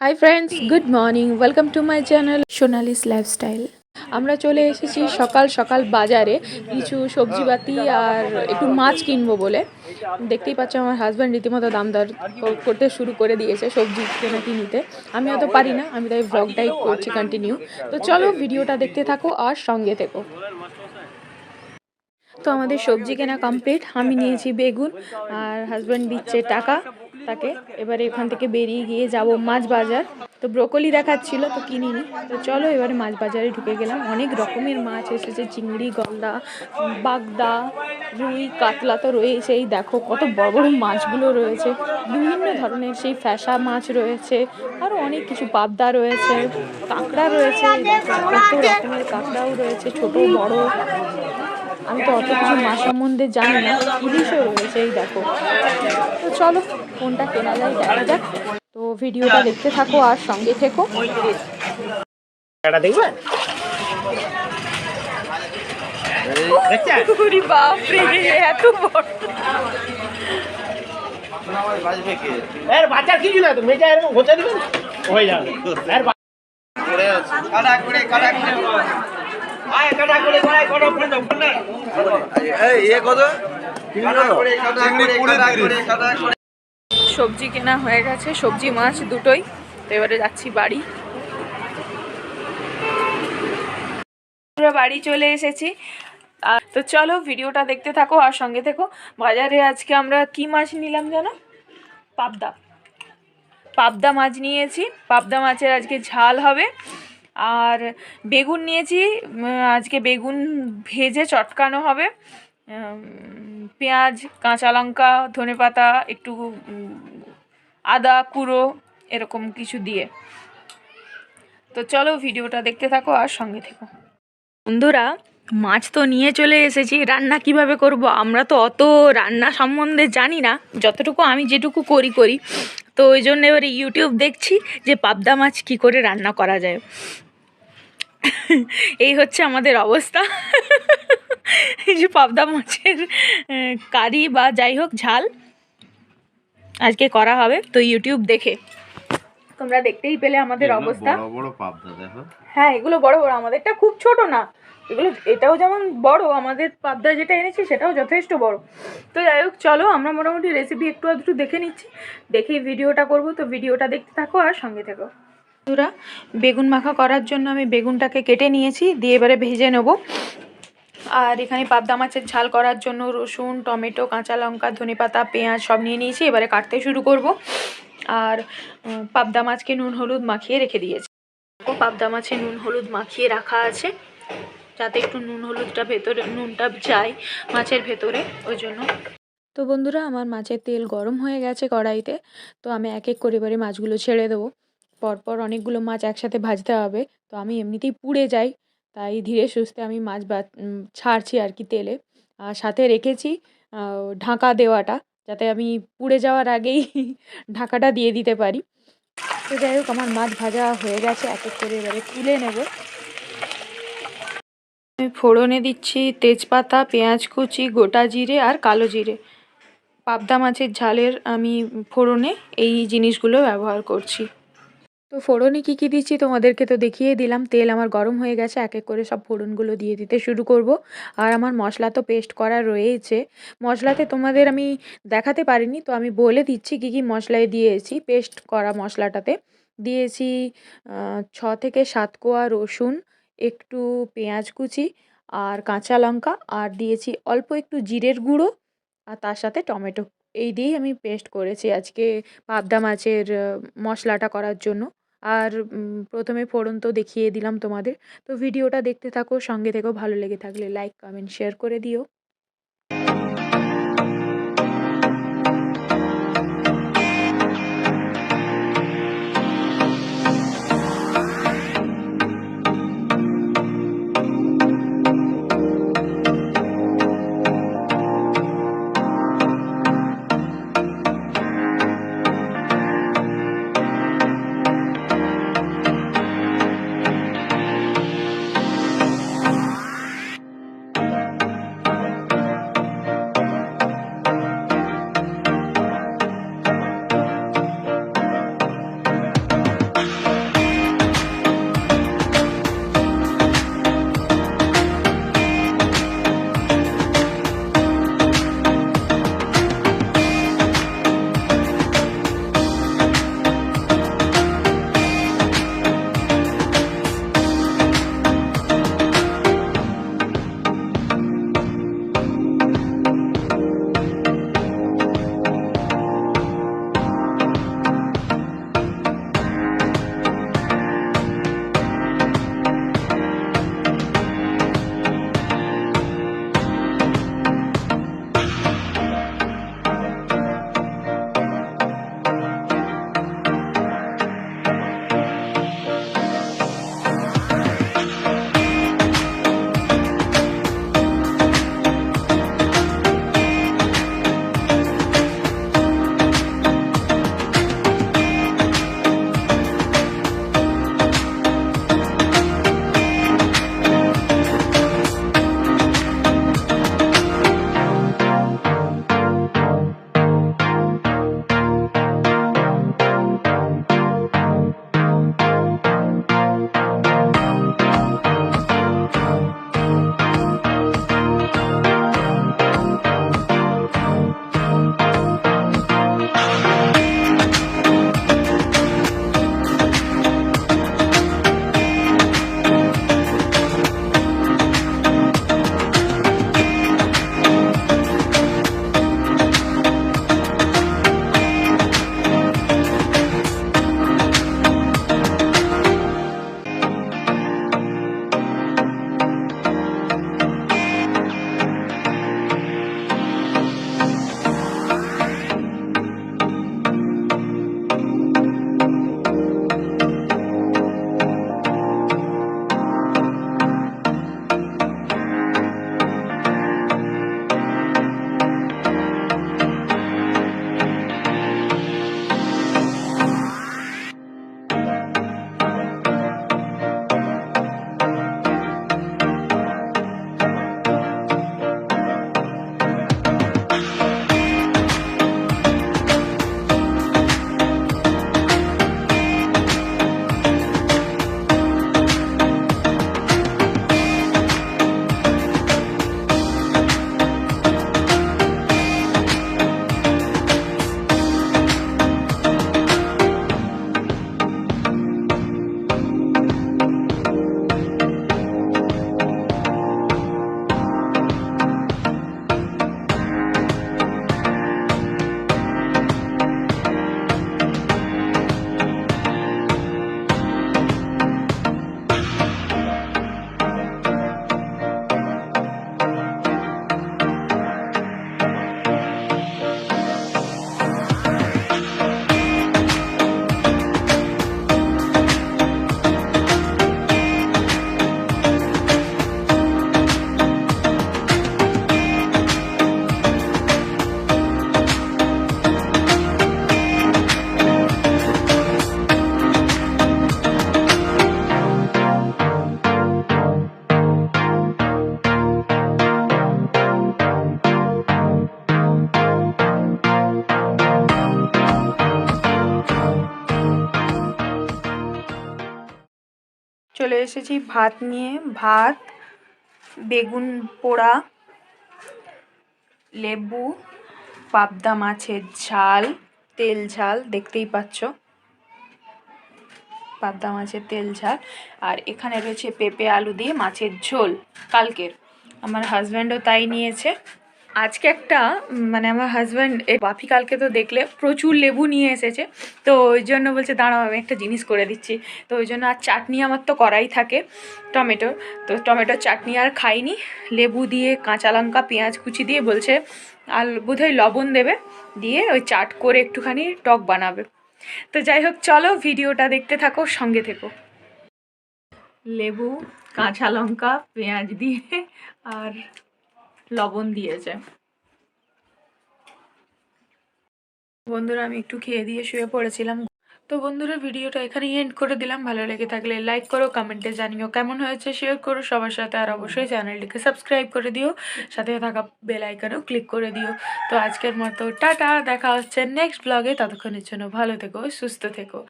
Hi friends good morning welcome to my channel Sonali's lifestyle আমরা চলে এসেছি সকাল সকাল বাজারে কিছু সবজিপাতি আর একটু মাছ কিনবো বলে। দেখতেই পাচ্ছ আমার হাজব্যান্ড রীতিমতো দাম দর করতে শুরু করে দিয়েছে সবজি কেনা কিনিতে আমি অত পারি না, আমি তাই ব্লগটাই করছি কন্টিনিউ তো চলো ভিডিওটা দেখতে থাকো আর সঙ্গে থেকো। তো আমাদের সবজি কেনা কমপ্লিট আমি নিয়েছি বেগুন আর হাজব্যান্ড দিচ্ছে টাকা। তাকে এবারে এখান থেকে বেরিয়ে গিয়ে যাব মাছ বাজার। তো ব্রোকলি দেখাচ্ছিল, তো কিনিনি। তো চলো এবারে মাছ বাজারে ঢুকে গেলাম। অনেক রকমের মাছ এসেছে, চিংড়ি, গলদা, বাগদা, রুই, কাতলা তো রয়েছেই। দেখো কত বড় বড় মাছগুলো রয়েছে। বিভিন্ন ধরনের সেই ফ্যাসা মাছ রয়েছে আরও অনেক কিছু পাবদা রয়েছে, কাঁকড়া রয়েছে কত রকমের কাঁকড়াও রয়েছে, ছোট, বড়। আমি তো অত কিছু মাছ সম্বন্ধে জানি না ইলিশও রয়েছে এই দেখো। তো চলো কোনটা কেনা যায় দেখা যাক। তো ভিডিওটা দেখতে থাকো আর সঙ্গে থেকো। দেখবেন এত বড়। এর বাচ্চার কিছু না তো মেজা এরকম ঘষে দিবেন হয়ে যাবে। এর কাটা করে কাটা করে সবজি কেনা হয়ে গেছে সবজি মাছ দুটোই। তো এবারে যাচ্ছি বাড়ি। বাড়ি চলে এসেছি। আর তো চলো ভিডিওটা দেখতে থাকো আর সঙ্গে থেকো। বাজারে আজকে আমরা কি মাছ নিলাম জানো? পাবদা। পাবদা মাছ নিয়েছি। পাবদা মাছের আজকে ঝাল হবে। আর বেগুন নিয়েছি আজকে বেগুন ভেজে চটকানো হবে। পেঁয়াজ, কাঁচা লঙ্কা, ধনে পাতা, একটু আদা কুড়ো এরকম কিছু দিয়ে। তো চলো ভিডিওটা দেখতে থাকো আর সঙ্গে থেকো। বন্ধুরা, মাছ তো নিয়ে চলে এসেছি, রান্না কীভাবে করব আমরা তো অত রান্না সম্বন্ধে জানি না, যতটুকু আমি যেটুকু করি করি। তো ওই জন্য এবারে ইউটিউব দেখছি যে পাবদা মাছ কি করে রান্না করা যায়। এই হচ্ছে আমাদের অবস্থা। এই যে পাবদা মাছের কারি বা যাই হোক ঝাল আজকে করা হবে তো ইউটিউব দেখে। তোমরা দেখতেই পেলে আমাদের অবস্থা। হ্যাঁ এগুলো বড় বড় আমাদেরটা খুব ছোট না। এগুলো এটাও যেমন বড় আমাদের পাবদা যেটা এনেছি সেটাও যথেষ্ট বড়। তো যাই হোক চলো আমরা মোটামুটি রেসিপি একটু আধটু দেখে নিচ্ছি। দেখেই ভিডিওটা করব তো ভিডিওটা দেখতে থাকো আর সঙ্গে থেকো। বন্ধুরা, বেগুন মাখা করার জন্য আমি বেগুনটাকে কেটে নিয়েছি, দিয়ে এবারে ভেজে নেব। আর এখানে পাবদা মাছের ঝাল করার জন্য রসুন, টমেটো, কাঁচা লঙ্কা ধনেপাতা পেঁয়াজ সব নিয়ে নিয়েছি, এবারে কাটতে শুরু করব। আর পাবদা মাছকে নুন, হলুদ মাখিয়ে রেখে দিয়েছি। পাবদা মাছে নুন, হলুদ মাখিয়ে রাখা আছে, যাতে একটু নুন, হলুদটা ভেতরে, নুনটা যায় মাছের ভেতরে, ওই জন্য। তো বন্ধুরা, আমার মাছের তেল গরম হয়ে গেছে কড়াইতে, তো আমি এক এক করে এবারে মাছগুলো ছেড়ে দেবো। পরপর অনেকগুলো মাছ একসাথে ভাজতে হবে। তো আমি এমনিতেই পুড়ে যাই, তাই ধীরে সুস্থে আমি মাছ বা ছাড়ছি আর কি তেলে। আর সাথে রেখেছি ঢাকা দেওয়াটা, যাতে আমি পুড়ে যাওয়ার আগেই ঢাকাটা দিয়ে দিতে পারি। তো যাই হোক, আমার মাছ ভাজা হয়ে গেছে, এক এক করে এবারে তুলে নেব। আমি ফোড়নে দিচ্ছি তেজপাতা, পেঁয়াজ কুচি, গোটা জিরে আর কালো জিরে। পাবদা মাছের ঝালের আমি ফোড়নে এই জিনিসগুলো ব্যবহার করছি। তো ফোড়নে কী কী দিচ্ছি তোমাদেরকে তো দেখিয়ে দিলাম। তেল আমার গরম হয়ে গেছে, এক এক করে সব ফোড়নগুলো দিয়ে দিতে শুরু করব। আর আমার মশলা তো পেস্ট করা রয়েছে। মশলাতে তোমাদের আমি দেখাতে পারিনি, তো আমি বলে দিচ্ছি কী কী মশলায় দিয়েছি পেস্ট করা মশলাটাতে। দিয়েছি ছ থেকে সাত কোয়া রসুন, একটু পেঁয়াজ কুচি আর কাঁচা লঙ্কা। আর দিয়েছি অল্প একটু জিরের গুঁড়ো। আর তার সাথে টমেটো। এই দিয়েই আমি পেস্ট করেছি আজকে পাবদা মাছের মশলাটা করার জন্য। আর প্রথমে ফোড়ন তো দেখিয়ে দিলাম তোমাদের। তো ভিডিওটা দেখতে থাকো, সঙ্গে থেকেও ভালো লেগে থাকলে লাইক কমেন্ট শেয়ার করে দিও। চলে এসেছি ভাত নিয়ে। ভাত, বেগুন পোড়া, লেবু, পাবদা মাছের ঝাল, তেল ঝাল, দেখতেই পাচ্ছ। পাবদা মাছের তেল ঝাল। আর এখানে রয়েছে পেঁপে, আলু দিয়ে মাছের ঝোল, কালকের। আমার হাজব্যান্ডও তাই নিয়েছে। আজকে একটা মানে আমার হাজব্যান্ড বাপি কালকে তো দেখলে প্রচুর লেবু নিয়ে এসেছে। তো ওই জন্য বলছে, দাঁড়াও, আমি একটা জিনিস করে দিচ্ছি। তো ওই জন্য আর চাটনি আমার তো করাই থাকে টমেটোর তো টমেটোর চাটনি আর খাইনি। লেবু দিয়ে কাঁচা লঙ্কা, পেঁয়াজ কুচি দিয়ে বলছে, আর বোধহয় লবণ দেবে। দিয়ে ওই চাট করে একটুখানি টক বানাবে। তো যাই হোক, চলো ভিডিওটা দেখতে থাকো, সঙ্গে থেকো। লেবু, কাঁচা লঙ্কা, পেঁয়াজ দিয়ে, আর লবণ দিয়েছে বন্ধুরা, আমি একটু খেয়ে দিয়ে শুয়ে পড়েছিলাম। তো বন্ধুরা, ভিডিওটা এখানেই এন্ড করে দিলাম। ভালো লেগে থাকলে লাইক করো কমেন্টে জানিও কেমন হয়েছে শেয়ার করো সবার সাথে। আর অবশ্যই চ্যানেলটিকে সাবস্ক্রাইব করে দিও। সাথে থাকা বেল আইকনেও ক্লিক করে দিও। তো আজকের মতো, টাটা। দেখা হচ্ছে নেক্সট ব্লগে ততক্ষণের জন্য ভালো থেকো, সুস্থ থেকো।